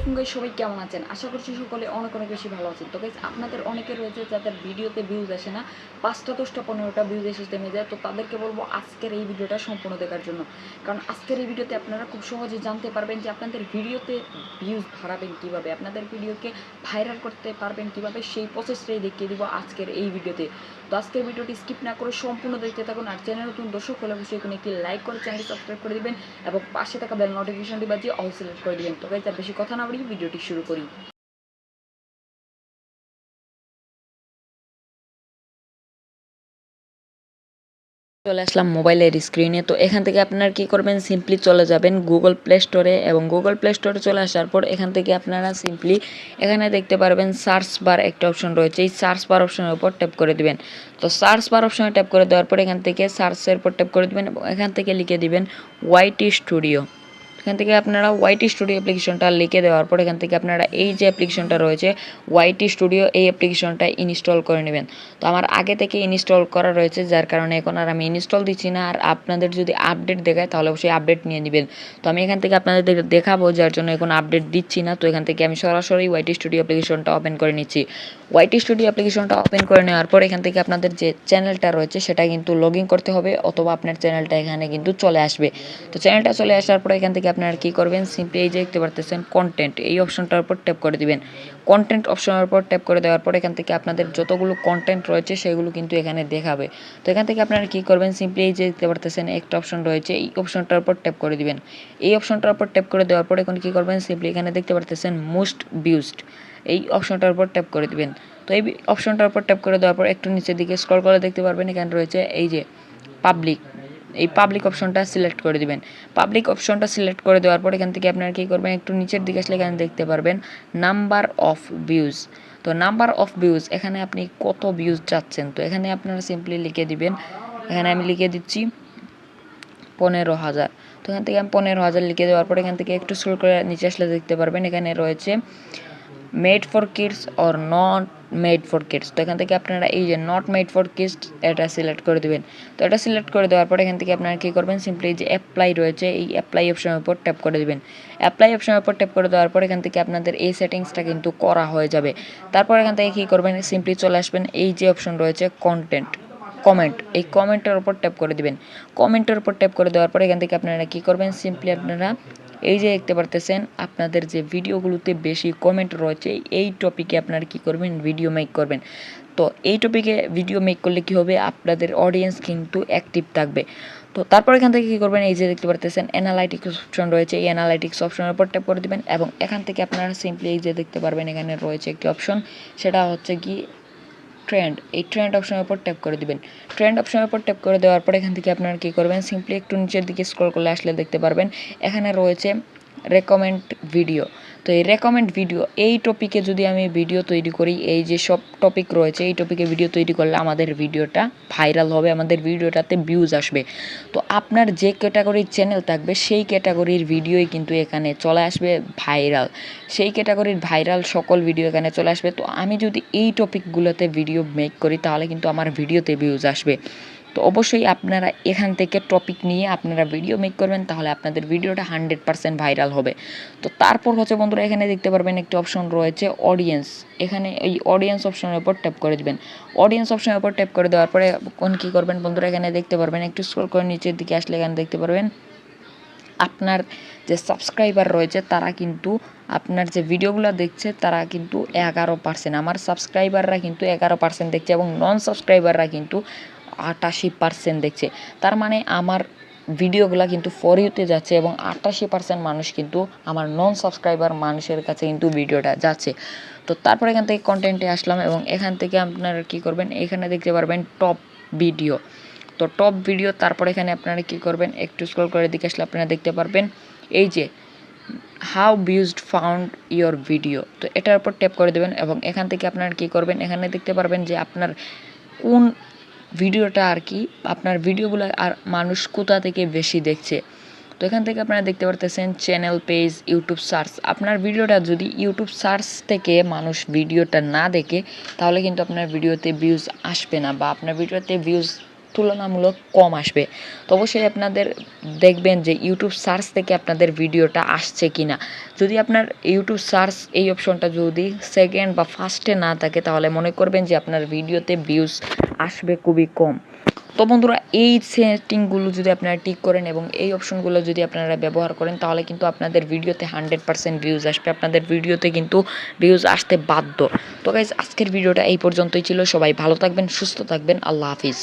আলাইকুম গাইস সবাই কেমন আছেন? আশা করছি সকলে অনেক অনেক বেশি ভালো আছেন। তো গাইস আপনাদের অনেকে রয়েছে যাদের ভিডিওতে ভিউজ আসে না, পাঁচটা, দশটা, পনেরোটা ভিউজ এসে থেমে যায়। তো তাদেরকে বলব আজকের এই ভিডিওটা সম্পূর্ণ দেখার জন্য। কারণ আজকের এই ভিডিওতে আপনারা খুব সহজে জানতে পারবেন যে আপনাদের ভিডিওতে ভিউজ বাড়াবেন কীভাবে, আপনাদের ভিডিওকে ভাইরাল করতে পারবেন কীভাবে, সেই প্রসেসটাই দেখিয়ে দিব আজকের এই ভিডিওতে। তো আজকের ভিডিওটি স্কিপ না করে সম্পূর্ণ দেখতে থাকুন আর চ্যানেল নতুন দর্শক হলে অবশ্যই এখানে একটি লাইক করে চ্যানেলটি সাবস্ক্রাইব করে দিবেন এবং পাশে থাকা বেল নোটিফিকেশনটি বাজিয়ে অল সিলেক্ট করে দিবেন। তো গাইজ আর বেশি কথা না বলি ভিডিওটি শুরু করি। চলে আসলাম মোবাইলের স্ক্রিনে তো এখান থেকে আপনারা কি করবেন? সিম্পলি চলে যাবেন গুগল প্লে স্টোরে এবং গুগল প্লে স্টোরে চলে আসার পর এখান থেকে আপনারা সিম্পলি এখানে দেখতে পারবেন সার্চ বার একটা অপশন রয়েছে। এই সার্চ বার অপশনের উপর ট্যাপ করে দিবেন। তো সার্চ বার অপশনে ট্যাপ করে দেওয়ার পর এখান থেকে সার্চের উপর ট্যাপ করে দিবেন এবং এখান থেকে লিখে দিবেন ওয়াইটি স্টুডিও এখান থেকে আপনারা ওয়াইটি স্টুডিও অ্যাপ্লিকেশনটা লিখে দেওয়ার পর এখান থেকে আপনারা এই যে অ্যাপ্লিকেশনটা রয়েছে ওয়াইটি স্টুডিও এই অ্যাপ্লিকেশনটা ইনস্টল করে নেবেন। তো আমার আগে থেকে ইনস্টল করা রয়েছে, যার কারণে এখন আর আমি ইনস্টল দিচ্ছি না। আর আপনাদের যদি আপডেট দেখায়, তাহলে অবশ্যই আপডেট নিয়ে নেবেন। তো আমি এখান থেকে আপনাদের দেখাবো, যার জন্য এখন আপডেট দিচ্ছি না। তো এখান থেকে আমি সরাসরি ওয়াইটি স্টুডিও অ্যাপ্লিকেশনটা ওপেন করে নিচ্ছি। ওয়াইটি স্টুডিও অ্যাপ্লিকেশনটা ওপেন করে নেওয়ার পর এখান থেকে আপনাদের যে চ্যানেলটা রয়েছে, সেটা কিন্তু লগ করতে হবে, অথবা আপনার চ্যানেলটা এখানে কিন্তু চলে আসবে। তো চ্যানেলটা চলে আসার পর এখান থেকে আপনারা কী করবেন? সিম্পলি এই যে দেখতে পারতেছেন কন্টেন্ট এই অপশনটার উপর ট্যাপ করে দিবেন। কন্টেন্ট অপশনের উপর ট্যাপ করে দেওয়ার পর এখান থেকে আপনাদের যতগুলো কন্টেন্ট রয়েছে, সেগুলো কিন্তু এখানে দেখাবে। তো এখান থেকে আপনারা কী করবেন? সিম্পলি এই যে দেখতে পারতেছেন, একটা অপশন রয়েছে, এই অপশনটার উপর ট্যাপ করে দিবেন। এই অপশনটার উপর ট্যাপ করে দেওয়ার পর এখন কী করবেন? সিম্পলি এখানে দেখতে পারতেছেন মোস্ট ভিউজড এই অপশনটার উপর ট্যাপ করে দিবেন। তো এই অপশনটার উপর ট্যাপ করে দেওয়ার পর একটু নিচের দিকে স্ক্রল করে দেখতে পারবেন, এখানে রয়েছে এই যে পাবলিক এই পাবলিক অপশনটা সিলেক্ট করে দিবেন। পাবলিক অপশনটা সিলেক্ট করে দেওয়ার পর এখান থেকে আপনারা কী করবেন? একটু নিচের দিকে আসলে এখানে দেখতে পারবেন নাম্বার অফ ভিউজ তো নাম্বার অফ ভিউজ এখানে আপনি কত ভিউজ চাচ্ছেন? তো এখানে আপনারা সিম্পলি লিখে দিবেন, এখানে আমি লিখে দিচ্ছি পনেরো হাজার। তো এখান থেকে আমি পনেরো হাজার লিখে দেওয়ার পর এখান থেকে একটু স্ক্রল করে নিচে আসলে দেখতে পারবেন, এখানে রয়েছে made for kids or not made for kids তো এখান থেকে আপনারা এই যে নট মেড ফর কিডস এটা সিলেক্ট করে দেবেন। তো এটা সিলেক্ট করে দেওয়ার পর এখান থেকে আপনারা কী করবেন? সিম্পলি যে অ্যাপ্লাই রয়েছে, এই অ্যাপ্লাই অপশনের উপর ট্যাপ করে দেবেন। অ্যাপ্লাই অপশনের উপর ট্যাপ করে দেওয়ার পর এখান থেকে আপনাদের এই সেটিংসটা কিন্তু করা হয়ে যাবে। তারপর এখান থেকে কী করবেন? সিম্পলি চলে আসবেন, এই যে অপশন রয়েছে কন্টেন্ট কমেন্ট এই কমেন্টের উপর ট্যাপ করে দিবেন। কমেন্টের উপর ট্যাপ করে দেওয়ার পর এখান থেকে আপনারা কী করবেন? সিম্পলি আপনারা এই যে দেখতে পারতেছেন, আপনাদের যে ভিডিওগুলোতে বেশি কমেন্ট রয়েছে, এই টপিকে আপনারা কি করবেন? ভিডিও মেক করবেন। তো এই টপিকে ভিডিও মেক করলে কি হবে? আপনাদের অডিয়েন্স কিন্তু অ্যাক্টিভ থাকবে। তো তারপর এখান থেকে কী করবেন? এই যে দেখতে পারতেছেন অ্যানালাইটিক্স অপশন রয়েছে। এই অ্যানালাইটিক্স অপশনের উপর ট্যাপ করে দেবেন এবং এখান থেকে আপনারা সিম্পলি এই যে দেখতে পারবেন, এখানে রয়েছে একটি অপশন সেটা হচ্ছে কি ট্রেন্ড এই ট্রেন্ড অপশনের উপর ট্যাপ করে দিবেন। ট্রেন্ড অপশনের উপর ট্যাপ করে দেওয়ার পর এখান থেকে আপনারা কী করবেন? সিম্পলি একটু নিচের দিকে স্ক্রল করলে আসলে দেখতে পারবেন। এখানে রয়েছে রেকমেন্ড ভিডিও তো এই রেকমেন্ড ভিডিও এই টপিকে যদি আমি ভিডিও তৈরি করি, এই যে সব টপিক রয়েছে, এই টপিকে ভিডিও তৈরি করলে আমাদের ভিডিওটা ভাইরাল হবে, আমাদের ভিডিওটাতে ভিউজ আসবে। তো আপনার যে ক্যাটাগরির চ্যানেল থাকবে, সেই ক্যাটাগরির ভিডিওই কিন্তু এখানে চলে আসবে ভাইরাল সেই ক্যাটাগরির ভাইরাল সকল ভিডিও এখানে চলে আসবে। তো আমি যদি এই টপিকগুলোতে ভিডিও মেক করি, তাহলে কিন্তু আমার ভিডিওতে ভিউজ আসবে। তো অবশ্যই আপনারা এখান থেকে টপিক নিয়ে আপনারা ভিডিও মেক করবেন, তাহলে আপনাদের ভিডিওটা হান্ড্রেড পারসেন্ট ভাইরাল হবে। তো তারপর হচ্ছে বন্ধুরা, এখানে দেখতে পারবেন একটি অপশন রয়েছে অডিয়েন্স এখানে এই অডিয়েন্স অপশনের উপর ট্যাপ করে দেবেন। অডিয়েন্স অপশনের উপর ট্যাপ করে দেওয়ার পরে কোন কী করবেন বন্ধুরা, এখানে দেখতে পারবেন, একটু স্ক্রল করে নিচের দিকে আসলে এখানে দেখতে পারবেন, আপনার যে সাবস্ক্রাইবার রয়েছে, তারা কিন্তু আপনার যে ভিডিওগুলো দেখছে, তারা কিন্তু এগারো পার্সেন্ট আমার সাবস্ক্রাইবাররা কিন্তু এগারো পার্সেন্ট দেখছে এবং নন সাবস্ক্রাইবাররা কিন্তু আটাশি পার্সেন্ট দেখছে। তার মানে আমার ভিডিওগুলো কিন্তু ফর ইউতে যাচ্ছে এবং আটাশি পার্সেন্ট মানুষ কিন্তু আমার নন সাবস্ক্রাইবার মানুষের কাছে কিন্তু ভিডিওটা যাচ্ছে। তো তারপর এখান থেকে কন্টেন্টে আসলাম এবং এখান থেকে আপনারা কী করবেন, এখানে দেখতে পারবেন টপ ভিডিও তো টপ ভিডিও তারপর এখানে আপনারা কী করবেন, একটু স্ক্রল করে দিকে আসলে আপনারা দেখতে পারবেন, এই যে হাউ ভিউজড ফাউন্ড ইয়োর ভিডিও তো এটার উপর ট্যাপ করে দেবেন এবং এখান থেকে আপনারা কী করবেন, এখানে দেখতে পারবেন যে আপনার কোন ভিডিওটা আর কি, আপনার ভিডিওগুলো আর মানুষ কোথা থেকে বেশি দেখছে? তো এখান থেকে আপনারা দেখতে পারতেছেন চ্যানেল পেজ ইউটিউব সার্চ আপনার ভিডিওটা যদি ইউটিউব সার্চ থেকে মানুষ ভিডিওটা না দেখে, তাহলে কিন্তু আপনার ভিডিওতে ভিউজ আসবে না বা আপনার ভিডিওতে ভিউজ তুলনামূলক কম আসবে। তো অবশ্যই আপনাদের দেখবেন যে ইউটিউব সার্চ থেকে আপনাদের ভিডিওটা আসছে কি না যদি আপনার ইউটিউব সার্চ এই অপশনটা যদি সেকেন্ড বা ফার্স্টে না থাকে, তাহলে মনে করবেন যে আপনার ভিডিওতে ভিউজ আসবে খুবই কম। তো বন্ধুরা, এই সেটিংগুলো যদি আপনারা ঠিক করেন এবং এই অপশনগুলো যদি আপনারা ব্যবহার করেন, তাহলে কিন্তু আপনাদের ভিডিওতে হান্ড্রেড পারসেন্ট ভিউজ আসবে। আপনাদের ভিডিওতে কিন্তু ভিউজ আসতে বাধ্য। তো গাইজ আজকের ভিডিওটা এই পর্যন্তই ছিল। সবাই ভালো থাকবেন, সুস্থ থাকবেন। আল্লাহ হাফিজ।